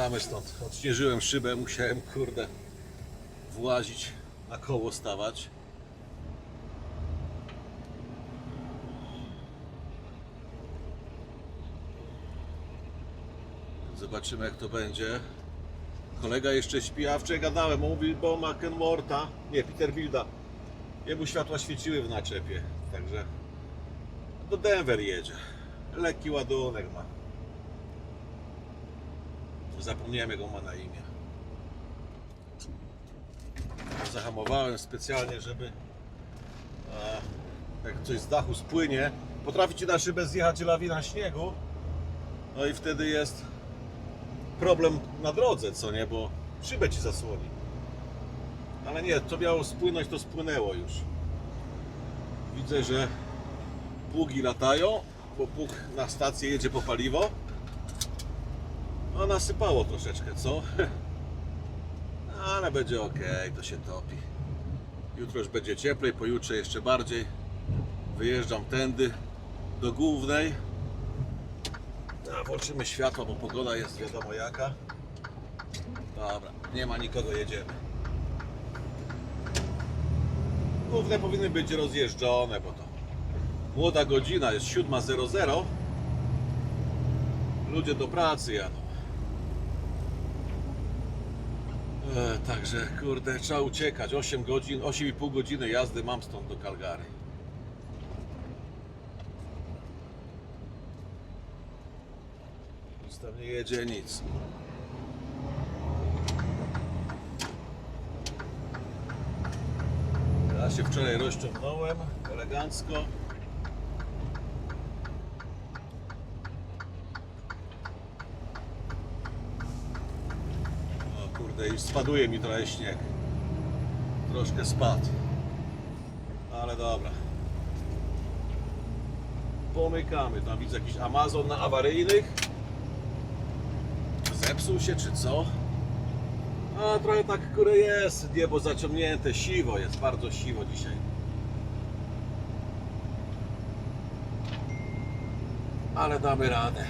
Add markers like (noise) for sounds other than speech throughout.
Uciekamy stąd. Odśnieżyłem szybę, musiałem kurde włazić, na koło stawać. Zobaczymy jak to będzie. Kolega jeszcze śpi, a wczoraj gadałem, mówi, bo ma Kenworta, nie, Peterbilda. Jemu światła świeciły w naczepie, także do Denver jedzie. Lekki ładunek ma. Zapomniałem on ma na imię. Zahamowałem specjalnie, żeby jak coś z dachu spłynie, potrafi ci na szybę zjechać lawina śniegu. No i wtedy jest problem na drodze, co nie, bo szybę ci zasłoni. Ale nie, to miało spłynąć, to spłynęło już. Widzę, że pługi latają, bo pług na stację jedzie po paliwo. No nasypało troszeczkę, co? (laughs) Ale będzie ok, to się topi. Jutro już będzie cieplej, pojutrze jeszcze bardziej. Wyjeżdżam tędy do głównej. A, włączymy światło, bo pogoda jest wiadomo jaka. Dobra, nie ma nikogo, jedziemy. Główne powinny być rozjeżdżone, bo to młoda godzina, jest 7.00. Ludzie do pracy jadą. E, także, kurde, trzeba uciekać. 8 godzin, 8,5 godziny jazdy mam stąd do Calgary. Nic tam nie jedzie, nic. Ja się wczoraj rozciągnąłem elegancko. I spaduje mi trochę śnieg. Troszkę spadł. Ale dobra. Pomykamy. Tam widzę jakiś Amazon na awaryjnych. Zepsuł się czy co? A trochę tak kurde jest. Niebo zaciągnięte, siwo jest, bardzo siwo dzisiaj. Ale damy radę.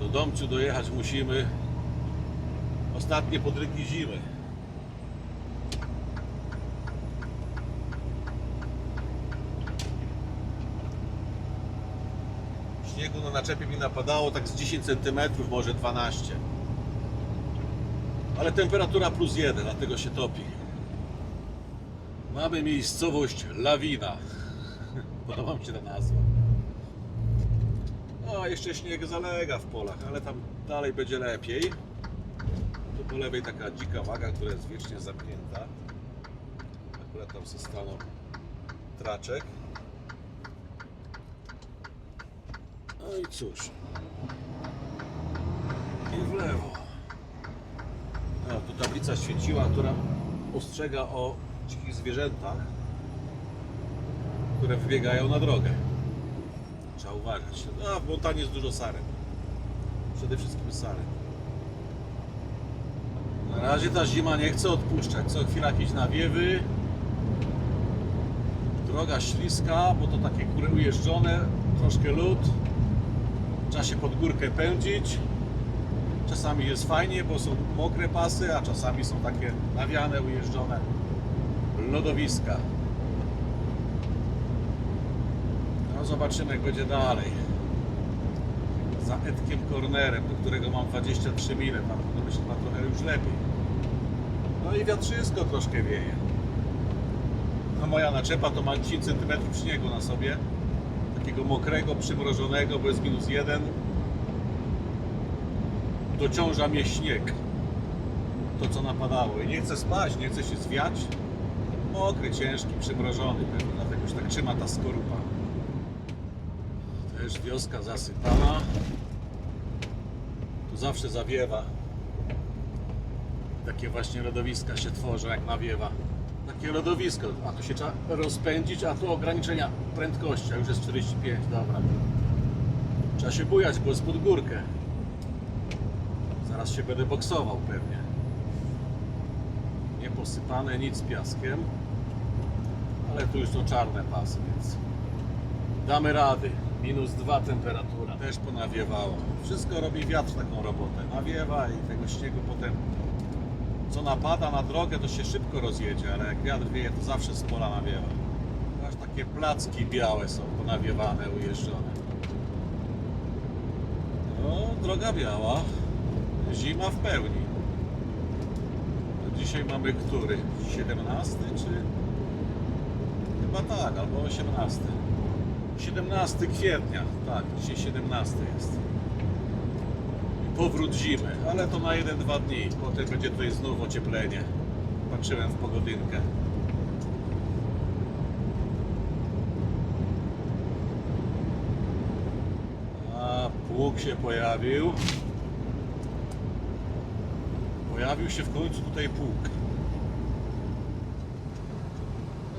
Do domciu dojechać musimy. Ostatnie podrygi zimy. Śniegu na naczepie mi napadało tak z 10 cm, może 12. Ale temperatura plus 1, dlatego się topi. Mamy miejscowość Lawina. (laughs) Podoba mi się ta nazwa. No, jeszcze śnieg zalega w polach, ale tam dalej będzie lepiej. Po lewej taka dzika waga, która jest wiecznie zamknięta. Akurat tam se staną traczek. No i cóż. I w lewo. No, tu tablica świeciła, która ostrzega o dzikich zwierzętach, które wybiegają na drogę. Trzeba uważać. No, w montanie jest dużo saren. Przede wszystkim saren. Na razie ta zima nie chce odpuszczać. Co chwila jakieś nawiewy. Droga śliska, bo to takie góry ujeżdżone, troszkę lód. Trzeba się pod górkę pędzić. Czasami jest fajnie, bo są mokre pasy, a czasami są takie nawiane, ujeżdżone lodowiska. No zobaczymy jak będzie dalej. Za Edkiem Cornerem, do którego mam 23 mile, tam powinno być chyba trochę już lepiej. No i wiatrzysko troszkę wieje. No moja naczepa to ma 10 cm śniegu na sobie. Takiego mokrego, przymrożonego, bo jest minus jeden. Dociąża mnie śnieg. To co napadało. I nie chcę spać, nie chcę się zwiać. Mokry, ciężki, przymrożony pewnie, dlatego się tak trzyma ta skorupa. Też wioska zasypana. Tu zawsze zawiewa. Takie właśnie lodowiska się tworzą jak nawiewa. Takie lodowisko, a tu się trzeba rozpędzić, a tu ograniczenia prędkości, a już jest 45, dobra. Trzeba się bujać, bo jest pod górkę. Zaraz się będę boksował pewnie. Nie posypane nic piaskiem, ale tu już są czarne pasy, więc Damy rady. Minus 2 temperatura. Też ponawiewało. Wszystko robi wiatr taką robotę. Nawiewa i tego śniegu potem co napada na drogę to się szybko rozjedzie, ale jak wiatr wieje to zawsze z pola nawiewa. Aż takie placki białe są ponawiewane, ujeżdżone. No, droga biała. Zima w pełni. Dzisiaj mamy który? 17 czy... Chyba tak, albo 18. 17 kwietnia, tak, dzisiaj 17 jest. I powrót zimy, ale to na 1-2 dni. Potem będzie tutaj znów ocieplenie. Patrzyłem w pogodynkę. A pług się pojawił. Pojawił się w końcu tutaj pług.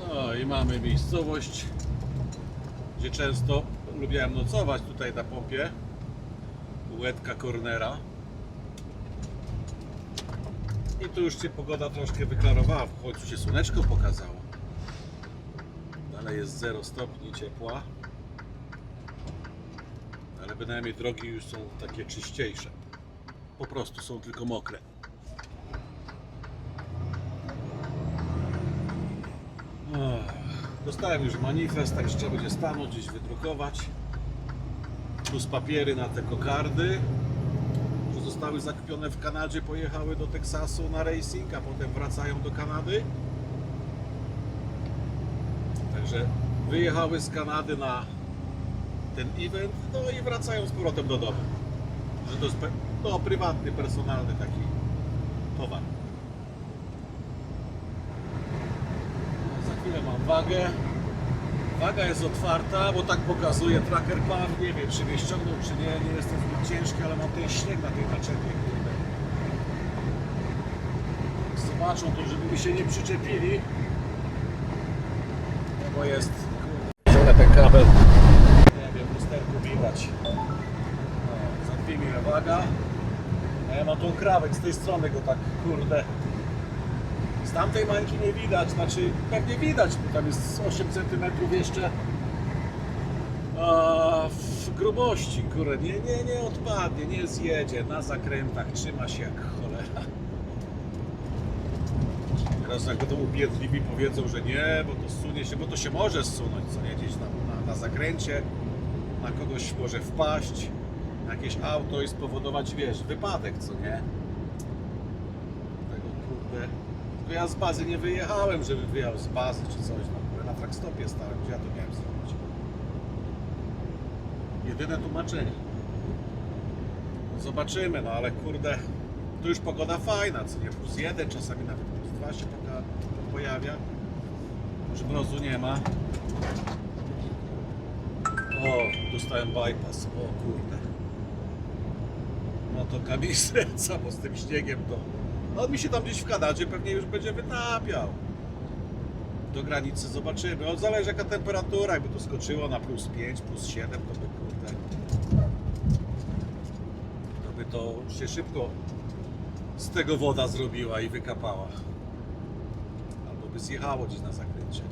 No i mamy miejscowość, gdzie często lubiłem nocować tutaj na pompie. Łetka Cornera. I tu już się pogoda troszkę wyklarowała, w końcu się słoneczko pokazało. Dalej jest 0 stopni ciepła. Ale bynajmniej drogi już są takie czyściejsze. Po prostu są tylko mokre. Dostałem już manifest, także trzeba będzie stanąć, gdzieś wydrukować. Plus papiery na te kokardy, że zostały zakupione w Kanadzie, pojechały do Teksasu na racing, a potem wracają do Kanady. Także wyjechały z Kanady na ten event, no i wracają z powrotem do domu. Że to jest no, prywatny, personalny taki towar. Za chwilę mam wagę. Waga jest otwarta, bo tak pokazuje tracker pan. Nie wiem, czy mnie ściągnął, czy nie. Nie jestem zbyt ciężki, ale mam ten śnieg na tej naczepie. Zobaczą to, żeby mi się nie przyczepili. Bo jest. Kurde, ten kabel. Nie wiem, lusterku widać. No, waga. A ja mam tą krawek z tej strony go tak kurde tamtej mańki nie widać, znaczy pewnie widać, bo tam jest z 8 cm jeszcze a, w grubości, kurde, nie, nie, nie odpadnie, nie zjedzie, na zakrętach trzyma się jak cholera. Teraz jak będą ubiedliwi powiedzą, że nie, bo to sunie się, bo to się może zsunąć, co nie, gdzieś tam na, na zakręcie, na kogoś może wpaść, na jakieś auto i spowodować, wiesz, wypadek, co nie? Tego kurde. Tylko ja z bazy nie wyjechałem, żeby wyjechał z bazy czy coś. No, na trackstopie stałem, gdzie ja to miałem zrobić. Jedyne tłumaczenie. No zobaczymy, no ale kurde, tu już pogoda fajna, co nie? Plus jeden, czasami nawet plus dwa się poka- pojawia. Już mrozu nie ma. O, dostałem bypass. O kurde. No to kamisę, bo z tym śniegiem to... No on mi się tam gdzieś w Kanadzie pewnie już będzie wytapiał. Do granicy zobaczymy. On zależy jaka temperatura, jakby to skoczyło na plus 5, plus 7, to by kurde. To by to się szybko z tego woda zrobiła i wykapała. Albo by zjechało gdzieś na zakręcie.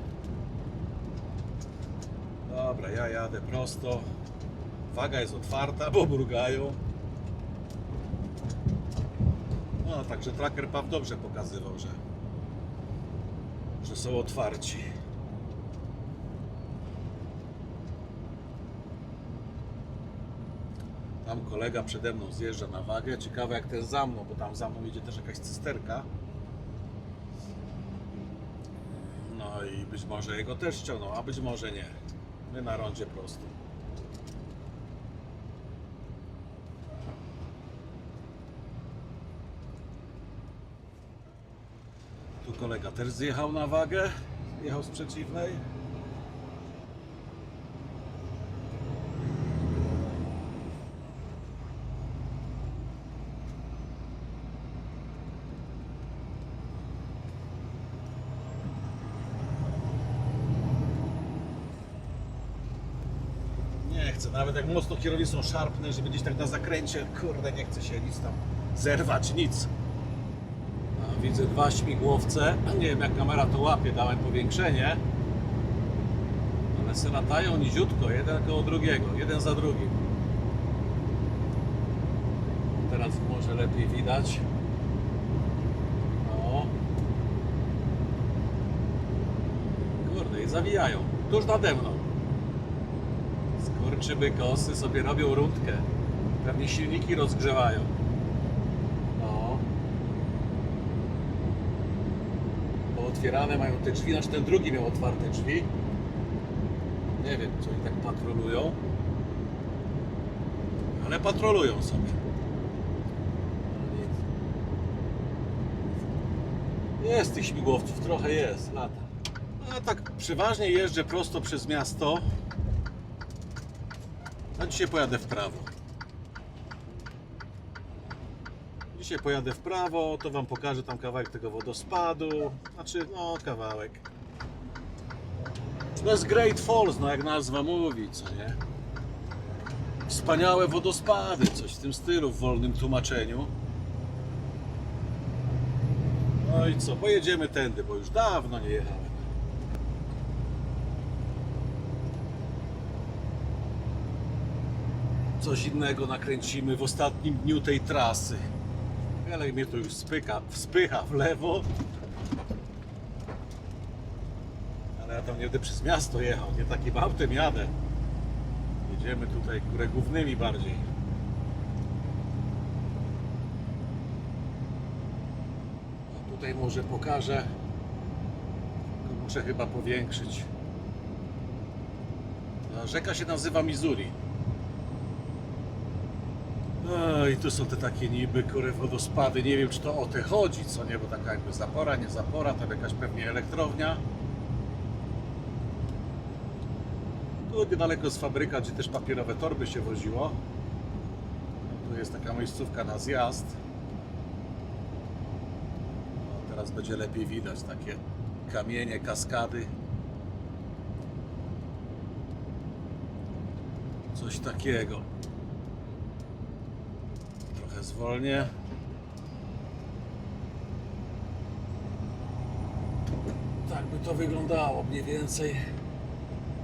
Dobra, ja jadę prosto. Waga jest otwarta, bo mrugają. No, także tracker PAW dobrze pokazywał, że, że są otwarci. Tam kolega przede mną zjeżdża na wagę. Ciekawe jak ten za mną, bo tam za mną idzie też jakaś cysterka. No i być może jego też ściągną, a być może nie. My na rondzie prosto. Kolega też zjechał na wagę. Jechał z przeciwnej. Nie chcę, nawet jak mocno kierownicą szarpnę, żeby gdzieś tak na zakręcie, kurde, nie chce się nic tam zerwać, nic. Widzę dwa śmigłowce. Nie wiem jak kamera to łapie, dałem powiększenie. ale se latają niziutko, jeden koło drugiego, jeden za drugim. Teraz może lepiej widać. No. Kurde, i zawijają. Tuż nade mną. Skurczyby kosy sobie robią rundkę. Pewnie silniki rozgrzewają. No. Pootwierane mają te drzwi, znaczy ten drugi miał otwarte drzwi. Nie wiem, co oni tak patrolują. Ale patrolują sobie. Jest tych śmigłowców, trochę jest, lata. A tak przeważnie jeżdżę prosto przez miasto. A dzisiaj pojadę w prawo. Dzisiaj pojadę w prawo, to Wam pokażę tam kawałek tego wodospadu. Znaczy, no kawałek. To jest Great Falls, no jak nazwa mówi, co nie? Wspaniałe wodospady, coś w tym stylu, w wolnym tłumaczeniu. No i co, pojedziemy tędy, bo już dawno nie jechałem. Coś innego nakręcimy w ostatnim dniu tej trasy. Ale mnie to już spycha, wspycha w lewo. Ale ja tam nie będę przez miasto jechał, nie takim autem jadę. Jedziemy tutaj górę głównymi bardziej. A tutaj może pokażę. Tylko muszę chyba powiększyć. A rzeka się nazywa Missouri. No i tu są te takie niby kure wodospady. Nie wiem czy to o te chodzi, co nie, bo taka jakby zapora, nie zapora, tam jakaś pewnie elektrownia. Tu niedaleko jest fabryka, gdzie też papierowe torby się woziło. No, tu jest taka miejscówka na zjazd. No, teraz będzie lepiej widać takie kamienie, kaskady. Coś takiego. Trochę zwolnię. Tak by to wyglądało mniej więcej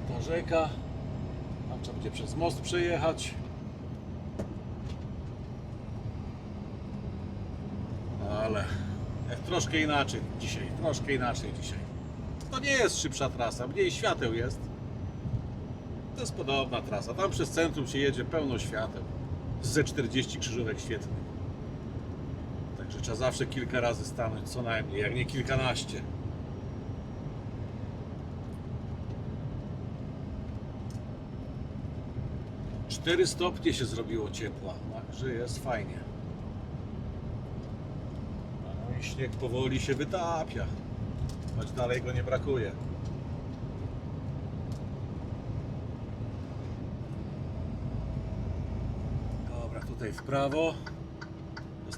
ta rzeka. Tam trzeba będzie przez most przejechać. Ale troszkę inaczej dzisiaj, troszkę inaczej dzisiaj. To nie jest szybsza trasa, mniej świateł jest. To jest podobna trasa. Tam przez centrum się jedzie pełno świateł. Ze 40 krzyżówek świetnych. Także trzeba zawsze kilka razy stanąć, co najmniej, jak nie kilkanaście. Cztery stopnie się zrobiło ciepła, także jest fajnie. No i śnieg powoli się wytapia, choć dalej go nie brakuje. Dobra, tutaj w prawo.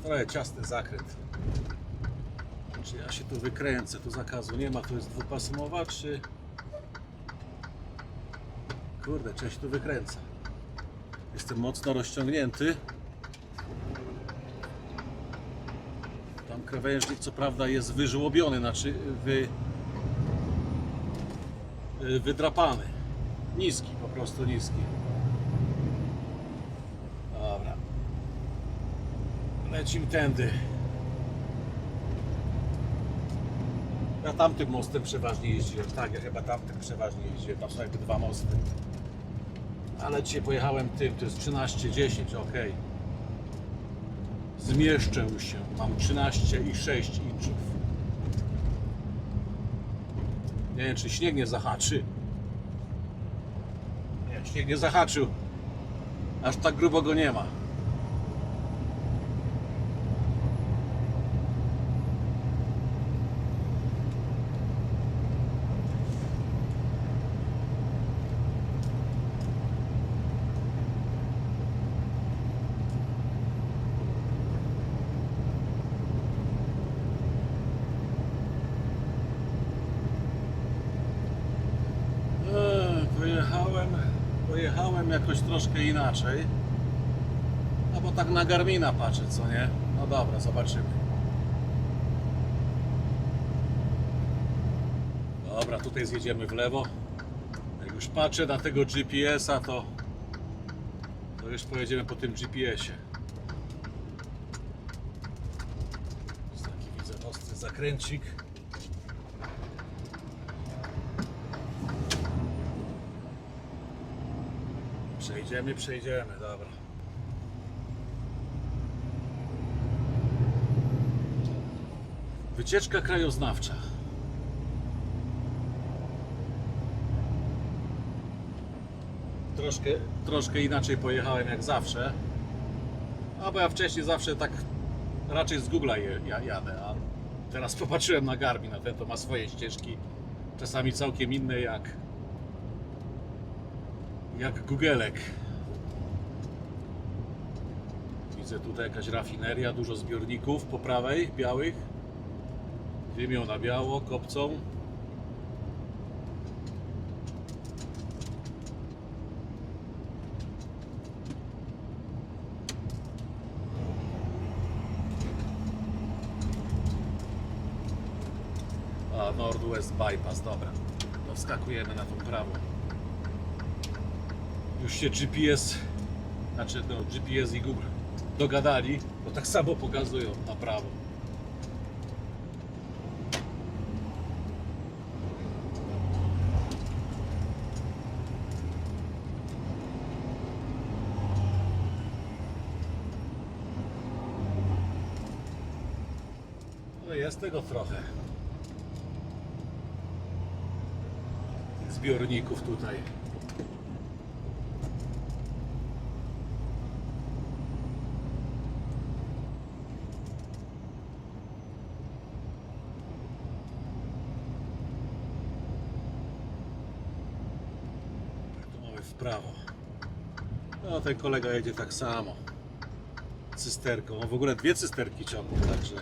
Trochę ciasny zakręt. Czy ja się tu wykręcę? Tu zakazu nie ma, tu jest dwupasomowa, czy... Kurde, czy ja się tu wykręcę? Jestem mocno rozciągnięty. Tam krawężnik co prawda jest wyżłobiony, znaczy wy, y, wydrapany. Niski, po prostu niski. Dobra. Lecimy tędy. Ja tamtym mostem przeważnie jeździłem. Tak, ja chyba tamtym przeważnie jeździłem. Tam są jakby dwa mosty. Ale dzisiaj pojechałem tym, to jest 13,10, ok. Zmieszczę się. Mam 13,6 inczów. Nie wiem, czy śnieg nie zahaczy. Nie, śnieg nie zahaczył. Aż tak grubo go nie ma. Eee, Pojechałem, pojechałem jakoś troszkę inaczej. No bo tak na Garmina patrzę, co nie? No dobra, zobaczymy. Dobra, tutaj zjedziemy w lewo. Jak Już patrzę na tego GPS-a, to, to już pojedziemy po tym GPS-ie. Jest taki widzę ostry zakręcik. Przejdziemy, przejdziemy, dobra. Wycieczka krajoznawcza. Troszkę, troszkę inaczej pojechałem jak zawsze. A bo ja wcześniej zawsze tak raczej z Google'a ja, jadę, a teraz (laughs) popatrzyłem na Garmin, a ten to ma swoje ścieżki, czasami całkiem inne jak jak Googlek. Widzę tutaj jakaś rafineria, dużo zbiorników po prawej, białych. Dymią na biało, kopcą. Northwest Bypass, dobra. To wskakujemy na tą prawą. Już się GPS, znaczy no, GPS i Google dogadali, bo tak samo pokazują na prawo. No jest tego trochę. Zbiorników tutaj. Tu mamy w prawo. Ten kolega jedzie tak samo. Cysterką. On w ogóle dwie cysterki ciągnie, także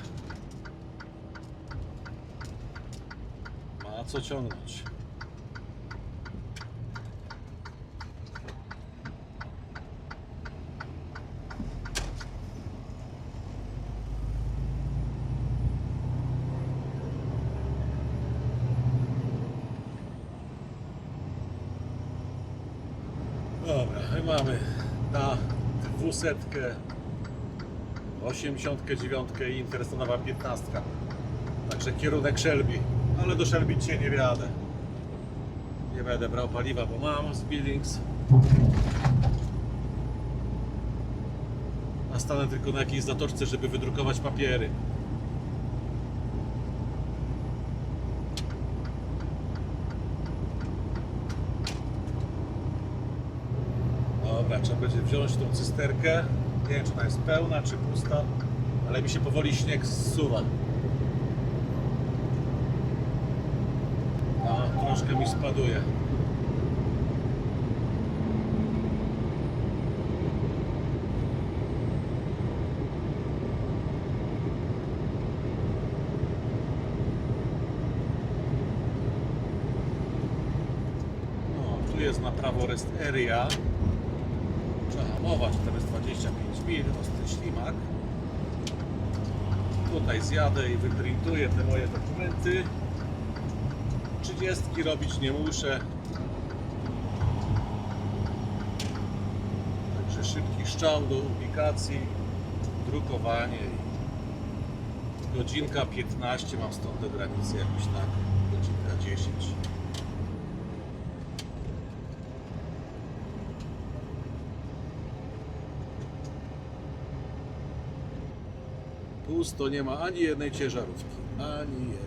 ma co ciągnąć. Dobra, my mamy na 200, 89 i Interstonowa 15. Także kierunek Shelby, ale do Shelby dzisiaj nie wjadę. Nie będę brał paliwa, bo mam z Billings. A stanę tylko na jakiejś zatoczce, żeby wydrukować papiery. Dobra, trzeba będzie wziąć tą cysterkę. Nie wiem, czy ona jest pełna, czy pusta, ale mi się powoli śnieg zsuwa. A, troszkę mi spaduje. No, tu jest na prawo rest area. Trzeba hamować, teraz 25 mil, ostry ślimak. Tutaj zjadę i wyprintuję te moje dokumenty. 30 robić nie muszę. Także szybki strzał do publikacji, drukowanie. i Godzinka 15 mam stąd do granicy jakoś tak. Godzinka 10. Pusto, nie ma ani jednej ciężarówki. Ani jednej.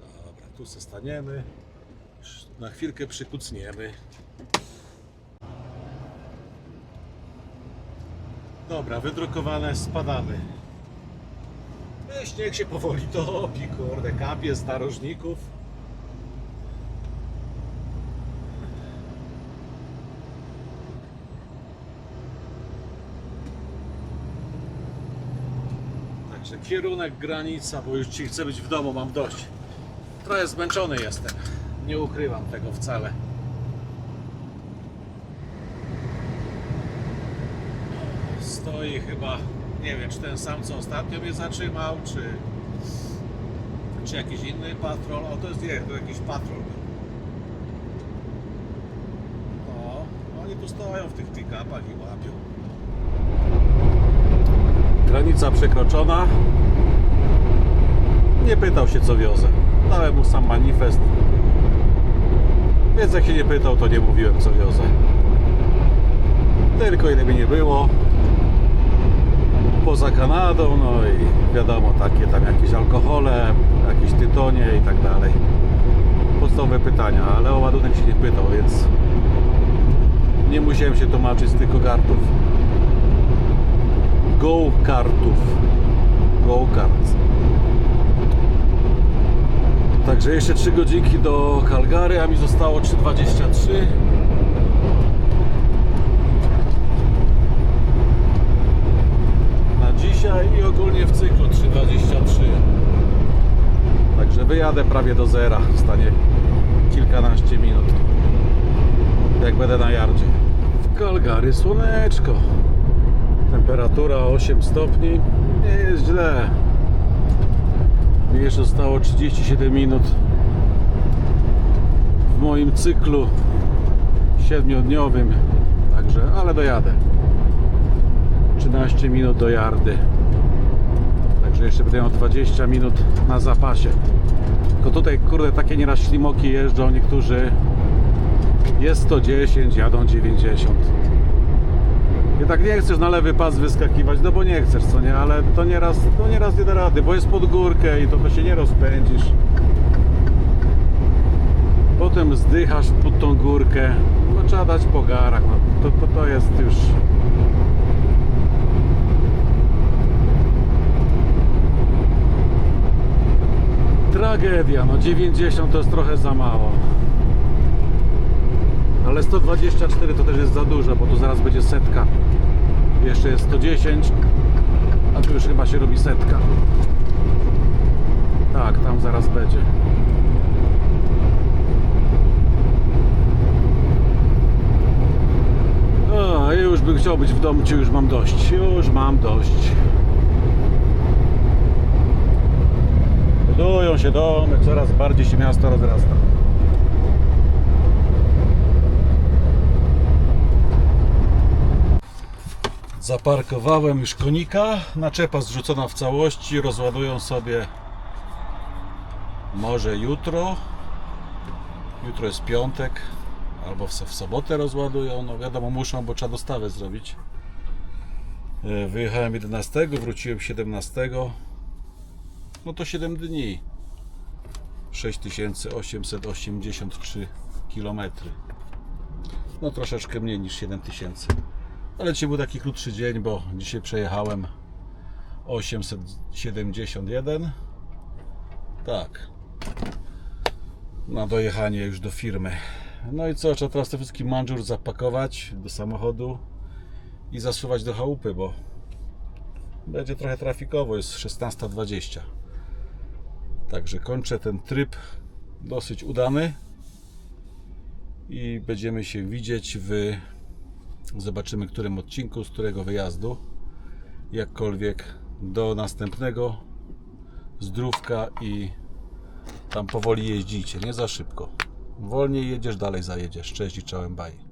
Dobra, tu se staniemy. Na chwilkę przykucniemy. Dobra, wydrukowane, spadamy. Śnieg się powoli topi, kurde, kapie starożników. Także kierunek granica, bo już ci chcę być w domu, mam dość. Trochę zmęczony jestem, nie ukrywam tego wcale. Stoi chyba nie wiem, czy ten sam co ostatnio mnie zatrzymał, czy, czy jakiś inny patrol. O, to jest nie, to jakiś patrol był. No, oni tu stoją w tych pick-upach i łapią. Granica przekroczona. Nie pytał się co wiozę. Dałem mu sam manifest. Więc jak się nie pytał, to nie mówiłem co wiozę. Tylko ile mi nie było. Poza Kanadą, no i wiadomo, takie tam jakieś alkohole, jakieś tytonie i tak dalej. Podstawowe pytania, ale o ładunek się nie pytał, więc nie musiałem się tłumaczyć z tych kartów. Go-kartów. Go-kart. Także jeszcze 3 godzinki do Calgary, a mi zostało 3,23. Na dzisiaj i ogólnie w cyklu 3,23. Wyjadę prawie do zera. Zostanie kilkanaście minut. Jak będę na jardzie. W Calgary słoneczko. Temperatura 8 stopni. Nie jest źle. Mi jeszcze zostało 37 minut w moim cyklu siedmiodniowym. Także, ale dojadę. 13 minut do jardy. Także jeszcze będę miał 20 minut na zapasie. Tylko tutaj, kurde, takie nieraz ślimoki jeżdżą. Niektórzy jest 110, jadą 90. I tak nie chcesz na lewy pas wyskakiwać, no bo nie chcesz, co nie, ale to nieraz, to nieraz nie da rady, bo jest pod górkę i to, to się nie rozpędzisz. Potem zdychasz pod tą górkę, no trzeba dać po garach, no to, to, to jest już... Tragedia, no 90 to jest trochę za mało. Ale 124 to też jest za dużo, bo tu zaraz będzie setka. Jeszcze jest 110, a tu już chyba się robi setka. Tak, tam zaraz będzie. O, już bym chciał być w domciu, już mam dość. Już mam dość. Budują się domy, coraz bardziej się miasto rozrasta. Zaparkowałem już konika. Naczepa zrzucona w całości. Rozładują sobie może jutro. Jutro jest piątek. Albo w, sobotę rozładują. No wiadomo, muszą, bo trzeba dostawę zrobić. E, Wyjechałem 11, wróciłem 17. No to 7 dni. 6883 km. No troszeczkę mniej niż 7000. Ale dzisiaj był taki krótszy dzień, bo dzisiaj przejechałem 871. Tak. Na dojechanie już do firmy. No i co, trzeba teraz ten wszystki mandżur zapakować do samochodu i zasuwać do chałupy, bo będzie trochę trafikowo, jest 16.20. Także kończę ten tryb dosyć udany i będziemy się widzieć w Zobaczymy, którym odcinku, z którego wyjazdu. Jakkolwiek do następnego. Zdrówka i tam powoli jeździcie, nie za szybko. Wolniej jedziesz, dalej zajedziesz. Cześć i czołem, bye.